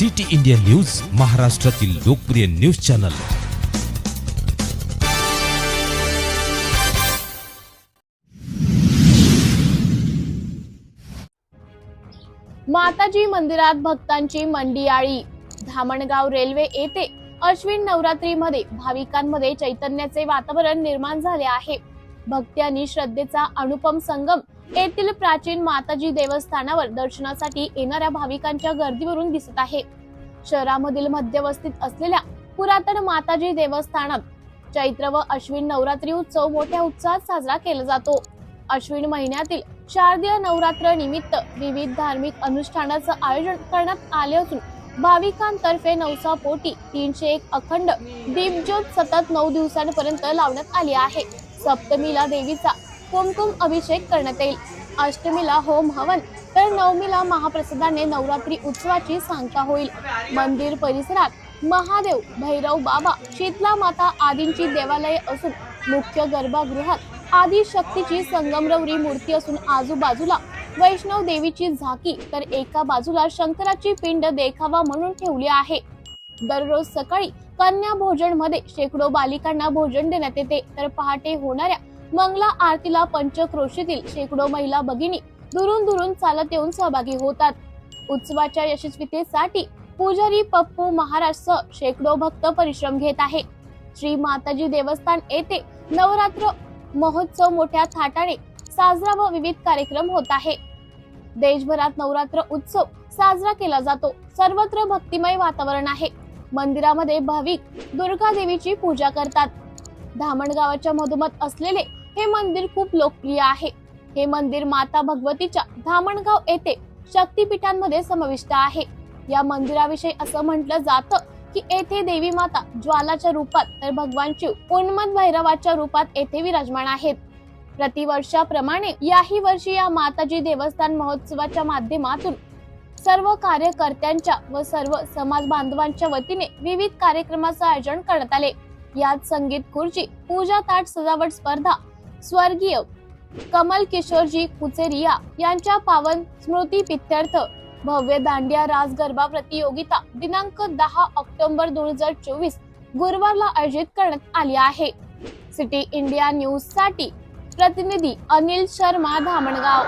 City India news महाराष्ट्रातील लोकप्रिय news channel. माताजी मंदिरात भक्तांची मंडियाळी. धामणगाव रेल्वे येथे अश्विन नवरात्रीमध्ये भाविकांमध्ये चैतन्याचे वातावरण निर्माण झाले आहे. भक्ती आणि श्रद्धेचा अनुपम संगम येथील प्राचीन माताजी देवस्थानावर दर्शनासाठी येणाऱ्या भाविकांच्या गर्दीवरून दिसत आहे. शहरामधील मध्यवस्थित असलेल्या पुरातन माताजी देवस्थानात चैत्र व अश्विन नवरात्री उत्सव मोठ्या उत्साहात साजरा केला जातो. अश्विन महिन्यातील शारदीय नवरात्र निमित्त विविध धार्मिक अनुष्ठानाचं आयोजन करण्यात आले असून भाविकांतर्फे नवसा पोटी तीनशे एक अखंड दीपज्योत सतत नऊ दिवसांपर्यंत लावण्यात आली आहे. सप्तमीला देवीचा कुमकुम अभिषेक करण्यात येईल. अष्टमीला होम हवन तर नवमीला महाप्रसादाने नवरात्री उत्सवाची सांगता होईल. मंदिर परिसरात महादेव भैरव बाबा शीतला माता आदींची देवालये असून मुख्य गर्भगृहात आदी शक्तीची संगमरवरी मूर्ती असून आजूबाजूला वैष्णव देवीची झाकी तर एका बाजूला शंकराची पिंड देखावा म्हणून ठेवली आहे. दररोज सकाळी कन्या भोजनमध्ये शेकडो बालिकांना भोजन देण्यात येते. तर पहाटे होणाऱ्या मंगला आरतीला पंचक्रोशीतील शेकडो महिला भगिनी दुरून दुरून चालत येऊन सहभागी होतात. उत्सवाच्या यशस्वीतेसाठी पुजारी पप्पू महाराष्ट्र शेकडो भक्त परिश्रम घेत आहे. श्री माताजी देवस्थान येथे नवरात्र महोत्सव मोठ्या थाटाने साजरा व विविध कार्यक्रम होत आहे. देशभरात नवरात्र उत्सव साजरा केला जातो. सर्वत्र भक्तिमय वातावरण आहे. मंदिरामध्ये भाविक दुर्गा देवीची पूजा करतात. धामणगावाच्या मधोमध असलेले हे मंदिर खूप लोकप्रिय आहे. हे मंदिर माता भगवतीच्या धामणगाव येथे शक्तीपीठांमध्ये समाविष्ट आहे. या मंदिराविषयी असं म्हटलं जातं की येथे देवी माता ज्वालाच्या रूपात तर भगवान शिव उन्मद भैरवाच्या रूपात येथे विराजमान आहेत. प्रतिवर्षाप्रमाणे याही वर्षी या माताजी देवस्थान महोत्सवाच्या माध्यमातून सर्व कार्यकर्त्यांच्या व सर्व समाज बांधवांच्या वतीने विविध कार्यक्रमाचं आयोजन करण्यात आले. यात संगीत खुर्ची पूजा ताट सजावट स्पर्धा स्वर्गीय कमल किशोरजी कुचेरिया यांच्या पावन स्मृती पित्यर्थ भव्य दांडिया रास गरबा प्रतियोगिता दिनांक दहा ऑक्टोबर दोन हजार चोवीस गुरुवारला आयोजित करण्यात आली आहे. सिटी इंडिया न्यूजसाठी प्रतिनिधी अनिल शर्मा धामणगाव.